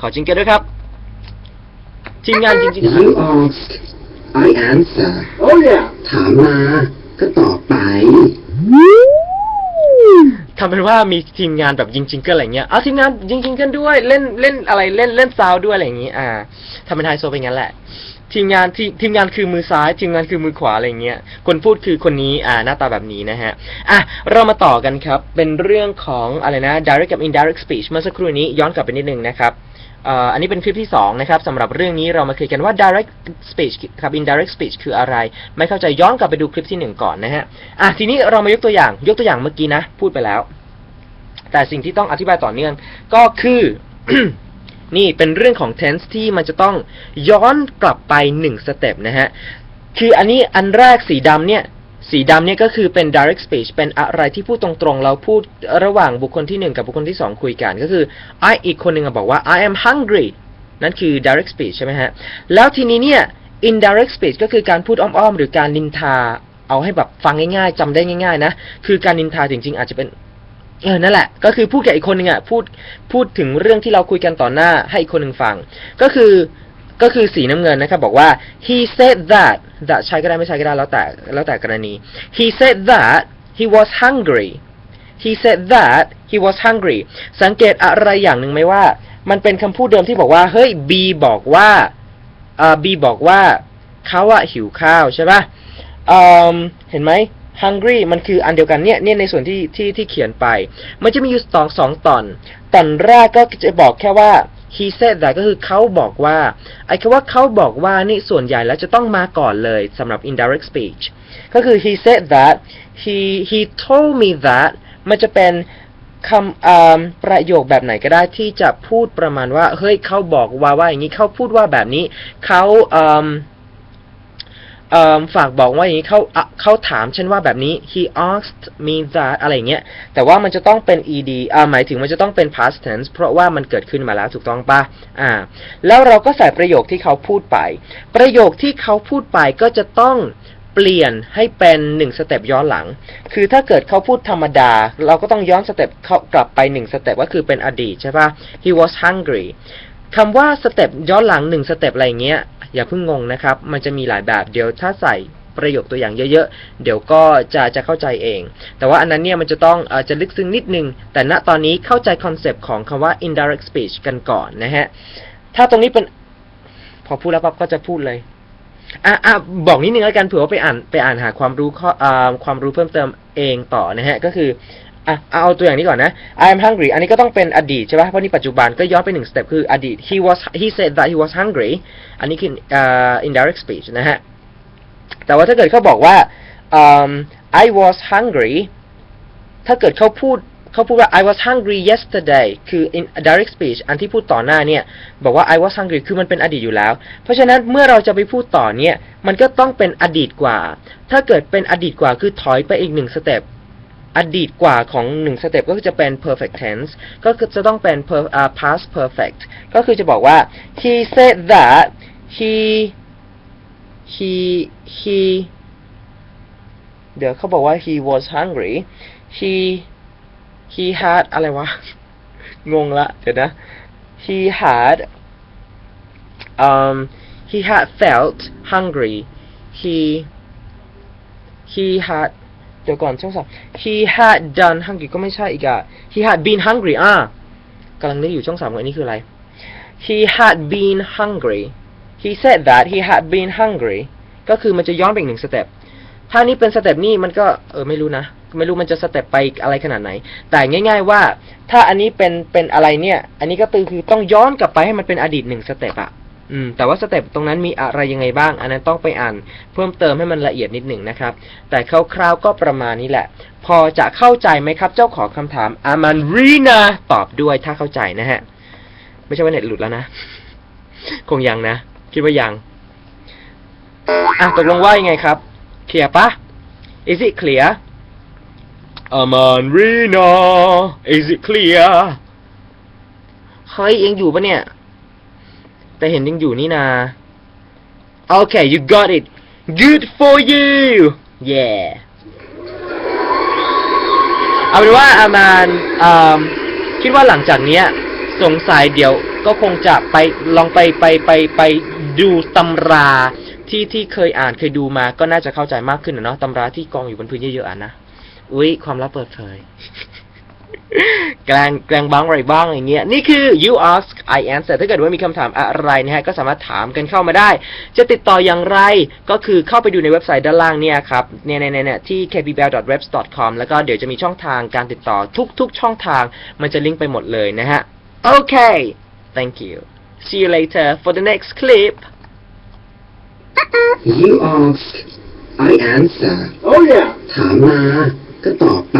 ขอจิงเกิลด้วยครับ ทีมงานจริง You ask I answer Oh yeah. ถามมาก็ตอบไปๆทำเป็นว่ามีทีมงานแบบยิงจิงเกิลอะไรเงี้ย เอาทีมงานยิงจิงเกิลด้วย เล่นเล่นอะไรเล่นเล่นซาวด์ด้วยอะไรอย่างงี้ อ่าทำเป็นไฮโซเป็นงั้นแหละ ทีมงานทีทีมงานคือมือซ้ายทีมงานคือมือขวาอะไรเงี้ยคนพูดคือคนนี้อ่าหน้าตาแบบนี้นะฮะอะเรามาต่อกันครับ เป็นเรื่องของอะไรนะ direct กับ indirect speech เมื่อสักครู่นี้ย้อนกลับไปนิดนึงนะครับอ่ออันนี้เป็นคลิปที่สองนะครับสำหรับเรื่องนี้เรามาคุยกันว่า direct speech กับ indirect speech คืออะไร ไม่เข้าใจย้อนกลับไปดูคลิปที่หนึ่งก่อนนะฮะอะทีนี้เรามายกตัวอย่างยกตัวอย่างเมื่อกี้นะ พูดไปแล้ว แต่สิ่งที่ต้องอธิบายต่อเนื่องก็คือ นี่เป็นเรื่องของ tense ที่มันจะต้องย้อนกลับไปหนึ่งสเต็ปนะฮะ คืออันนี้อันแรกสีดำเนี่ย สีดำเนี่ยก็คือเป็น direct speech เป็นอะไรที่พูดตรงๆ เราพูดระหว่างบุคคลที่หนึ่งกับบุคคลที่สองคุยกัน ก็คือ I อีกคนหนึ่งบอกว่า I am hungry นั่นคือ direct speech ใช่ไหมฮะ แล้วทีนี้เนี่ย indirect speech ก็คือการพูดอ้อมๆ หรือการนินทา เอาให้แบบฟังง่ายๆจำได้ง่ายๆ นะ คือการนินทาจริงๆ อาจจะเป็น เออนั่นแหละ ก็คือพูดกับอีกคนหนึ่งอะพูดพูดถึงเรื่องที่เราคุยกันต่อหน้าให้อีกคนหนึ่งฟัง ก็คือก็คือสีน้ำเงินนะครับ บอกว่า he said that that ใช้ก็ได้ไม่ใช้ก็ได้แล้วแต่แล้วแต่กรณี he said that he was hungry he said that he was hungry สังเกตอะไรอย่างหนึ่งไหมว่า มันเป็นคำพูดเดิมที่บอกว่า เฮ้ย B บอกว่าอ่า B บอกว่าเขาอะหิวข้าวใช่ปะอืมเห็นไหม hungry มันคืออันเดียวกันเนี่ยเนี่ยในส่วนที่ที่ที่เขียนไป มันจะมีอยู่สองสองตอน ตอนแรกก็จะบอกแค่ว่า he said that ก็คือเขาบอกว่าไอ้คำว่าเขาบอกว่านี่ส่วนใหญ่แล้วจะต้องมาก่อนเลยสำหรับ indirect speech ก็คือ he said that he he told me that มันจะเป็นคำอ่าประโยคแบบไหนก็ได้ที่จะพูดประมาณว่า เฮ้ยเขาบอกว่าว่าอย่างนี้เขาพูดว่าแบบนี้เขา ฝากบอกว่าอย่างนี้เขาเขาถามฉันว่าแบบนี้ he asked me that อะไรเงี้ย แต่ว่ามันจะต้องเป็น ed อ่าหมายถึงมันจะต้องเป็น past tense เพราะว่ามันเกิดขึ้นมาแล้วถูกต้องปะอ่า แล้วเราก็ใส่ประโยคที่เขาพูดไป ประโยคที่เขาพูดไปก็จะต้องเปลี่ยนให้เป็นหนึ่งสเต็ปย้อนหลัง คือถ้าเกิดเขาพูดธรรมดา เราก็ต้องย้อนสเต็ปเขากลับไปหนึ่งสเต็ปก็คือเป็นอดีตใช่ปะ he was hungry คำว่าสเต็ปย้อนหลังหนึ่งสเต็ปอะไรเงี้ย อย่าเพิ่งงงนะครับ มันจะมีหลายแบบเดี๋ยวถ้าใส่ประโยคตัวอย่างเยอะๆ เดี๋ยวก็จะจะเข้าใจเอง แต่ว่าอันนั้นเนี่ยมันจะต้องอจะลึกซึ้งนิดนึง แต่ณตอนนี้เข้าใจคอนเซปต์ของคำว่า indirect speech กันก่อนนะฮะ ถ้าตรงนี้เป็น พอพูดแล้วปั๊บก็จะพูดเลยอะอะบอกนิดนึงแล้วกันเผื่อว่าไปอ่านไปอ่านหาความรู้ข้อความรู้เพิ่มเติมเองต่อนะฮะ ก็คือ อะเอาตัวอย่างนี้ก่อนนะ I am hungry อันนี้ก็ต้องเป็นอดีตใช่ปะเพราะนี่ปัจจุบันก็ย้อนไปหนึ่งสเต็ปคืออดีต he was he said that he was hungry อันนี้คืออ่า indirect speech นะฮะ แต่ว่าถ้าเกิดเขาบอกว่าอืม I was hungry ถ้าเกิดเขาพูดเขาพูดว่า I was hungry yesterday คือ in direct speech อันที่พูดต่อหน้าเนี่ย บอกว่า I was hungry คือมันเป็นอดีตอยู่แล้ว เพราะฉะนั้นเมื่อเราจะไปพูดต่อเนี่ย มันก็ต้องเป็นอดีตกว่า ถ้าเกิดเป็นอดีตกว่าคือถอยไปอีกหนึ่งสเต็ป อดีตกว่าของหนึ่งสเต็ปก็คือจะเป็น perfect tense ก็คือจะต้องเป็น per, uh, past perfect ก็คือจะบอกว่า he said that he he he เดี๋ยวเขาบอกว่า he was hungry he he had อะไรวะ งงละ เดี๋ยวนะ he had um he had felt hungry he he had เดี๋ยวก่อนช่องสาม he had done hungry ก็ไม่ใช่อีกอะ he had been hungry อะกำลังนึกอยู่ช่องสามว่าอันนี้คืออะไร he had been hungry he said that he had been hungry ก็คือมันจะย้อนไปอีกหนึ่งสเต็ปถ้านี่เป็นสเต็ปนี่มันก็เออไม่รู้นะ ไม่รู้มันจะสเต็ปไปอะไรขนาดไหน แต่ง่าย ๆว่า ถ้าอันนี้เป็นเป็นอะไรเนี่ย อันนี้ก็คือคือต้องย้อนกลับไปให้มันเป็นอดีตหนึ่งสเต็ปอะ อืมแต่ว่าสเต็ปตรงนั้นมีอะไรยังไงบ้าง อันนั้นต้องไปอ่าน เพิ่มเติมให้มันละเอียดนิดหนึ่งนะครับ แต่คร่าวๆก็ประมาณนี้แหละ พอจะเข้าใจไหมครับ เจ้าของคำถามอามันรีนาตอบด้วยถ้าเข้าใจนะฮะ ไม่ใช่ว่าเน็ตหลุดแล้วนะ คงยังนะ คิดว่ายัง อะตกลงว่ายังไงครับ เคลียร์ปะ Is it clear อามันรีนา Is it clear เฮ้ยยังอยู่ปะเนี่ย แต่เห็นยังอยู่นี่นา Okay you got it Good for you Yeah เอาเป็นว่าอามานคิดว่าหลังจากเนี้ย สงสัยเดี๋ยวก็คงจะไปลองไปไปไปไปดูตำราที่ที่เคยอ่านเคยดูมาก็น่าจะเข้าใจมากขึ้นนะเนาะตำราที่กองอยู่บนพื้นเยอะๆอะนะ อุ้ยความลับเปิดเผย แกล้งแกล้งบ้างอะไรบ้างอย่างเงี้ยนี่คือ you ask I answer ถ้าเกิดว่ามีคำถามอะไรนะฮะก็สามารถถามกันเข้ามาได้ จะติดต่ออย่างไรก็คือเข้าไปดูในเว็บไซต์ด้านล่างเนี่ยครับเนี่ยเนี่ยเนี่ยที่ kbbell.webs.com แล้วก็เดี๋ยวจะมีช่องทางการติดต่อทุก ๆ ช่องทาง มันจะลิงก์ไปหมดเลยนะฮะโอเค thank you see you later for the next clip You ask I answer Oh yeah. ถามมาก็ตอบไป